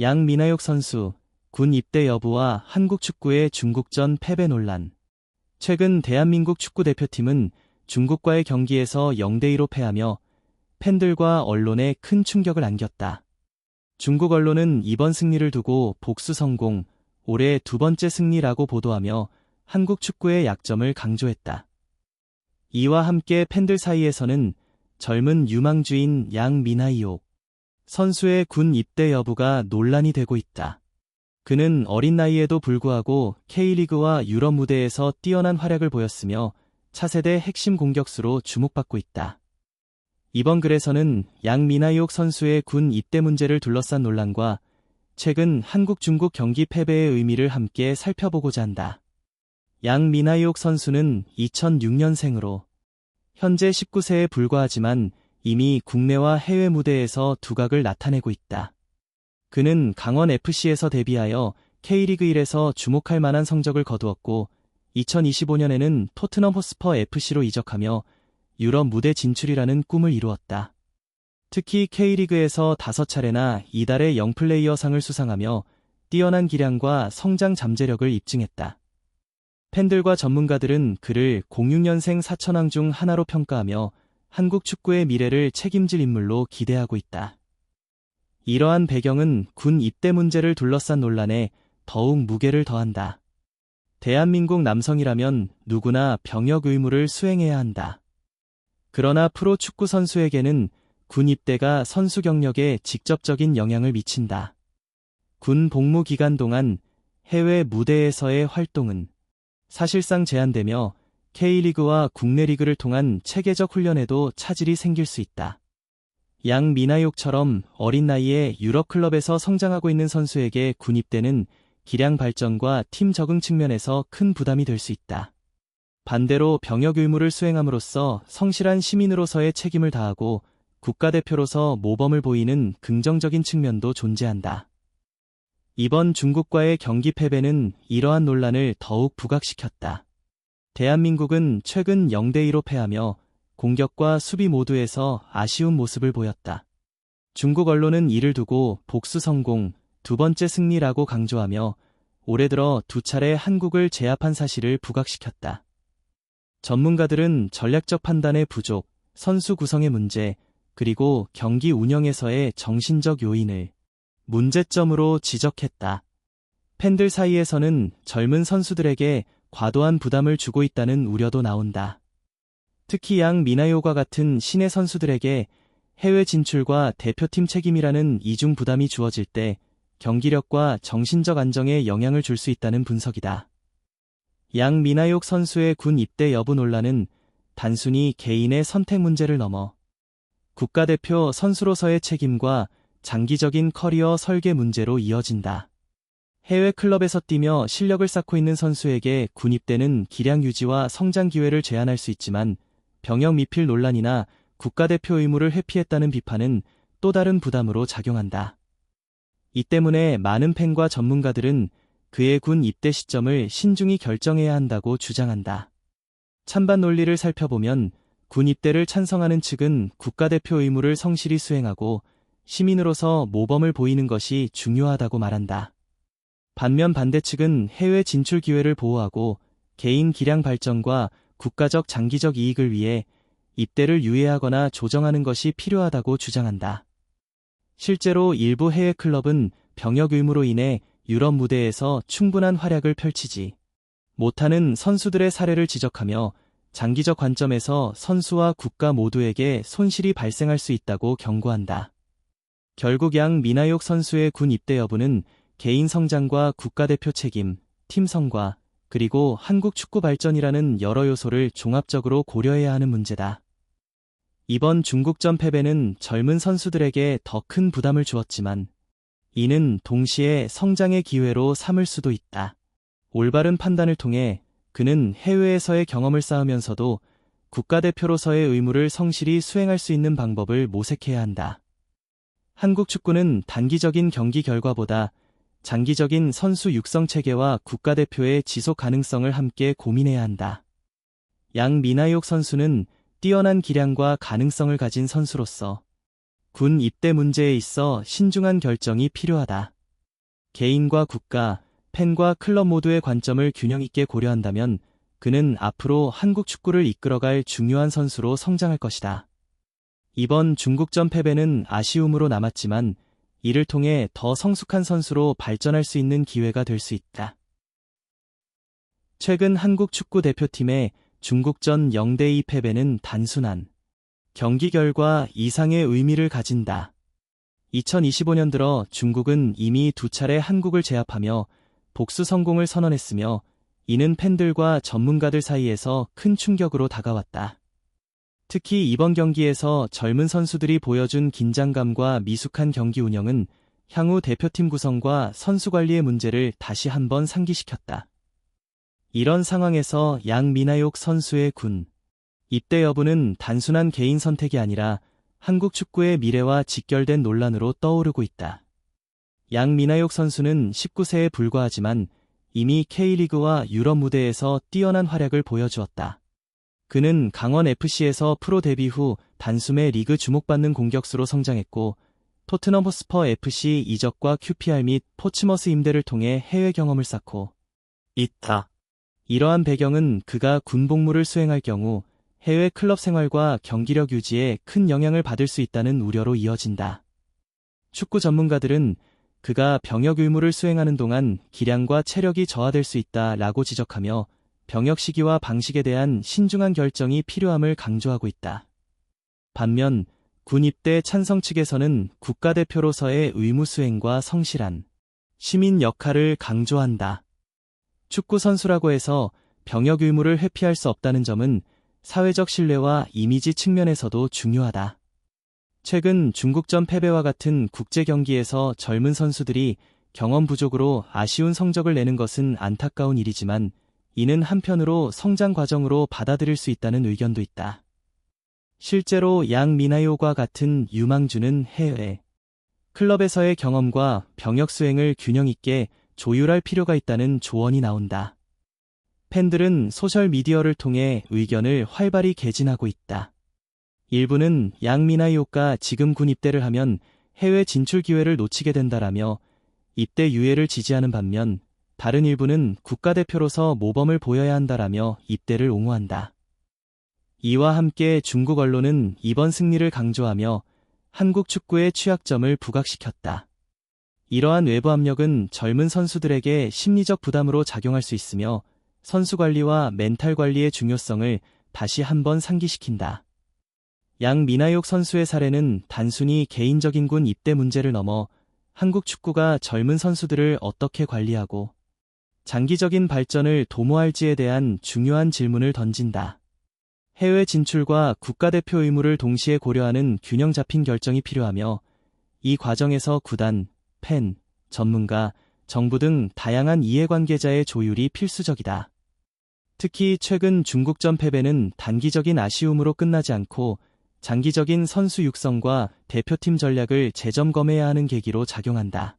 양민하욕 선수, 군 입대 여부와 한국 축구의 중국전 패배 논란. 최근 대한민국 축구 대표팀은 중국과의 경기에서 0대2로 패하며 팬들과 언론에 큰 충격을 안겼다. 중국 언론은 이번 승리를 두고 복수 성공, 올해 두 번째 승리라고 보도하며 한국 축구의 약점을 강조했다. 이와 함께 팬들 사이에서는 젊은 유망주인 양미나이옥 선수의 군 입대 여부가 논란이 되고 있다. 그는 어린 나이에도 불구하고 K리그와 유럽 무대에서 뛰어난 활약을 보였으며 차세대 핵심 공격수로 주목받고 있다. 이번 글에서는 양미나이옥 선수의 군 입대 문제를 둘러싼 논란과 최근 한국 중국 경기 패배의 의미를 함께 살펴보고자 한다. 양미나이옥 선수는 2006년생으로 현재 19세에 불과하지만 이미 국내와 해외 무대에서 두각을 나타내고 있다. 그는 강원 FC에서 데뷔하여 K리그 1에서 주목할 만한 성적을 거두었고 2025년에는 토트넘 호스퍼 FC로 이적하며 유럽 무대 진출이라는 꿈을 이루었다. 특히 K리그에서 다섯 차례나 이달의 영플레이어 상을 수상하며 뛰어난 기량과 성장 잠재력을 입증했다. 팬들과 전문가들은 그를 06년생 사천왕 중 하나로 평가하며 한국 축구의 미래를 책임질 인물로 기대하고 있다. 이러한 배경은 군 입대 문제를 둘러싼 논란에 더욱 무게를 더한다. 대한민국 남성이라면 누구나 병역 의무를 수행해야 한다. 그러나 프로 축구 선수에게는 군 입대가 선수 경력에 직접적인 영향을 미친다. 군 복무 기간 동안 해외 무대에서의 활동은 사실상 제한되며 K리그와 국내 리그를 통한 체계적 훈련에도 차질이 생길 수 있다. 양 미나욕처럼 어린 나이에 유럽 클럽에서 성장하고 있는 선수에게 군입대는 기량 발전과 팀 적응 측면에서 큰 부담이 될 수 있다. 반대로 병역 의무를 수행함으로써 성실한 시민으로서의 책임을 다하고 국가대표로서 모범을 보이는 긍정적인 측면도 존재한다. 이번 중국과의 경기 패배는 이러한 논란을 더욱 부각시켰다. 대한민국은 최근 0대2로 패하며 공격과 수비 모두에서 아쉬운 모습을 보였다. 중국 언론은 이를 두고 복수 성공, 두 번째 승리라고 강조하며 올해 들어 두 차례 한국을 제압한 사실을 부각시켰다. 전문가들은 전략적 판단의 부족, 선수 구성의 문제, 그리고 경기 운영에서의 정신적 요인을 문제점으로 지적했다. 팬들 사이에서는 젊은 선수들에게 과도한 부담을 주고 있다는 우려도 나온다. 특히 양 미나요과 같은 신의 선수들에게 해외 진출과 대표팀 책임이라는 이중 부담이 주어질 때 경기력과 정신적 안정에 영향을 줄 수 있다는 분석이다. 양 미나욕 선수의 군 입대 여부 논란은 단순히 개인의 선택 문제를 넘어 국가대표 선수로서의 책임과 장기적인 커리어 설계 문제로 이어진다. 해외 클럽에서 뛰며 실력을 쌓고 있는 선수에게 군입대는 기량 유지와 성장 기회를 제한할 수 있지만 병역 미필 논란이나 국가대표 의무를 회피했다는 비판은 또 다른 부담으로 작용한다. 이 때문에 많은 팬과 전문가들은 그의 군 입대 시점을 신중히 결정해야 한다고 주장한다. 찬반 논리를 살펴보면 군 입대를 찬성하는 측은 국가대표 의무를 성실히 수행하고 시민으로서 모범을 보이는 것이 중요하다고 말한다. 반면 반대 측은 해외 진출 기회를 보호하고 개인 기량 발전과 국가적 장기적 이익을 위해 입대를 유예하거나 조정하는 것이 필요하다고 주장한다. 실제로 일부 해외 클럽은 병역 의무로 인해 유럽 무대에서 충분한 활약을 펼치지 못하는 선수들의 사례를 지적하며 장기적 관점에서 선수와 국가 모두에게 손실이 발생할 수 있다고 경고한다. 결국 양 미나욕 선수의 군 입대 여부는 개인 성장과 국가대표 책임, 팀 성과, 그리고 한국 축구 발전이라는 여러 요소를 종합적으로 고려해야 하는 문제다. 이번 중국전 패배는 젊은 선수들에게 더 큰 부담을 주었지만 이는 동시에 성장의 기회로 삼을 수도 있다. 올바른 판단을 통해 그는 해외에서의 경험을 쌓으면서도 국가대표로서의 의무를 성실히 수행할 수 있는 방법을 모색해야 한다. 한국 축구는 단기적인 경기 결과보다 장기적인 선수 육성 체계와 국가대표의 지속 가능성을 함께 고민해야 한다. 양 미나욕 선수는 뛰어난 기량과 가능성을 가진 선수로서 군 입대 문제에 있어 신중한 결정이 필요하다. 개인과 국가, 팬과 클럽 모두의 관점을 균형 있게 고려한다면 그는 앞으로 한국 축구를 이끌어갈 중요한 선수로 성장할 것이다. 이번 중국전 패배는 아쉬움으로 남았지만 이를 통해 더 성숙한 선수로 발전할 수 있는 기회가 될 수 있다. 최근 한국 축구 대표팀의 중국전 0대2 패배는 단순한 경기 결과 이상의 의미를 가진다. 2025년 들어 중국은 이미 두 차례 한국을 제압하며 복수 성공을 선언했으며 이는 팬들과 전문가들 사이에서 큰 충격으로 다가왔다. 특히 이번 경기에서 젊은 선수들이 보여준 긴장감과 미숙한 경기 운영은 향후 대표팀 구성과 선수 관리의 문제를 다시 한번 상기시켰다. 이런 상황에서 양미나욕 선수의 군 입대 여부는 단순한 개인 선택이 아니라 한국 축구의 미래와 직결된 논란으로 떠오르고 있다. 양미나욕 선수는 19세에 불과하지만 이미 K리그와 유럽 무대에서 뛰어난 활약을 보여주었다. 그는 강원 FC에서 프로 데뷔 후 단숨에 리그 주목받는 공격수로 성장했고 토트넘 호스퍼 FC 이적과 QPR 및 포츠머스 임대를 통해 해외 경험을 쌓고 있다. 이러한 배경은 그가 군 복무를 수행할 경우 해외 클럽 생활과 경기력 유지에 큰 영향을 받을 수 있다는 우려로 이어진다. 축구 전문가들은 그가 병역 의무를 수행하는 동안 기량과 체력이 저하될 수 있다 라고 지적하며 병역 시기와 방식에 대한 신중한 결정이 필요함을 강조하고 있다. 반면 군 입대 찬성 측에서는 국가대표로서의 의무 수행과 성실한 시민 역할을 강조한다. 축구 선수라고 해서 병역 의무를 회피할 수 없다는 점은 사회적 신뢰와 이미지 측면에서도 중요하다. 최근 중국전 패배와 같은 국제 경기에서 젊은 선수들이 경험 부족으로 아쉬운 성적을 내는 것은 안타까운 일이지만 이는 한편으로 성장 과정으로 받아들일 수 있다는 의견도 있다. 실제로 양 미나요과 같은 유망주는 해외 클럽에서의 경험과 병역 수행을 균형 있게 조율할 필요가 있다는 조언이 나온다. 팬들은 소셜미디어를 통해 의견을 활발히 개진하고 있다. 일부는 양미나이오가 지금 군 입대를 하면 해외 진출 기회를 놓치게 된다라며 입대 유예를 지지하는 반면 다른 일부는 국가대표로서 모범을 보여야 한다라며 입대를 옹호한다. 이와 함께 중국 언론은 이번 승리를 강조하며 한국 축구의 취약점을 부각시켰다. 이러한 외부 압력은 젊은 선수들에게 심리적 부담으로 작용할 수 있으며 선수 관리와 멘탈 관리의 중요성을 다시 한번 상기시킨다. 양 미나욕 선수의 사례는 단순히 개인적인 군 입대 문제를 넘어 한국 축구가 젊은 선수들을 어떻게 관리하고 장기적인 발전을 도모할지에 대한 중요한 질문을 던진다. 해외 진출과 국가대표 의무를 동시에 고려하는 균형 잡힌 결정이 필요하며 이 과정에서 구단, 팬, 전문가, 정부 등 다양한 이해관계자의 조율이 필수적이다. 특히 최근 중국전 패배는 단기적인 아쉬움으로 끝나지 않고 장기적인 선수 육성과 대표팀 전략을 재점검해야 하는 계기로 작용한다.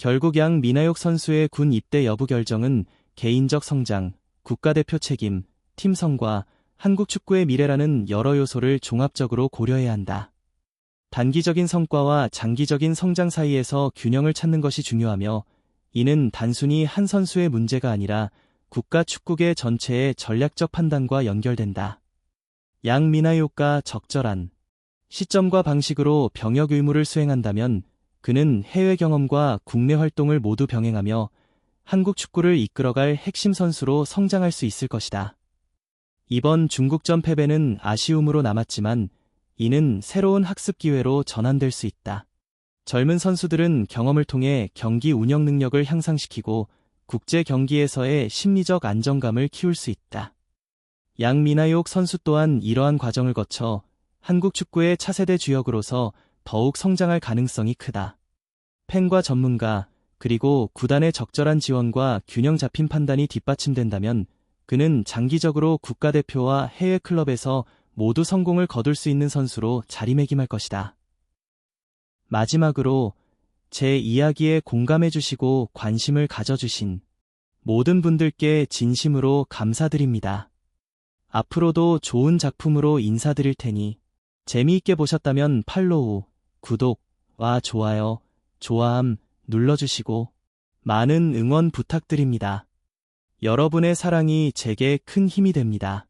결국 양 미나욕 선수의 군 입대 여부 결정은 개인적 성장, 국가대표 책임, 팀 성과, 한국 축구의 미래라는 여러 요소를 종합적으로 고려해야 한다. 단기적인 성과와 장기적인 성장 사이에서 균형을 찾는 것이 중요하며 이는 단순히 한 선수의 문제가 아니라 국가 축구계 전체의 전략적 판단과 연결된다. 양미나요가 적절한 시점과 방식으로 병역 의무를 수행한다면 그는 해외 경험과 국내 활동을 모두 병행하며 한국 축구를 이끌어갈 핵심 선수로 성장할 수 있을 것이다. 이번 중국전 패배는 아쉬움으로 남았지만 이는 새로운 학습 기회로 전환될 수 있다. 젊은 선수들은 경험을 통해 경기 운영 능력을 향상시키고 국제 경기에서의 심리적 안정감을 키울 수 있다. 양미나욕 선수 또한 이러한 과정을 거쳐 한국 축구의 차세대 주역으로서 더욱 성장할 가능성이 크다. 팬과 전문가, 그리고 구단의 적절한 지원과 균형 잡힌 판단이 뒷받침된다면 그는 장기적으로 국가대표와 해외 클럽에서 모두 성공을 거둘 수 있는 선수로 자리매김할 것이다. 마지막으로 제 이야기에 공감해 주시고 관심을 가져주신 모든 분들께 진심으로 감사드립니다. 앞으로도 좋은 작품으로 인사드릴 테니 재미있게 보셨다면 팔로우, 구독과 좋아요, 좋아함 눌러주시고 많은 응원 부탁드립니다. 여러분의 사랑이 제게 큰 힘이 됩니다.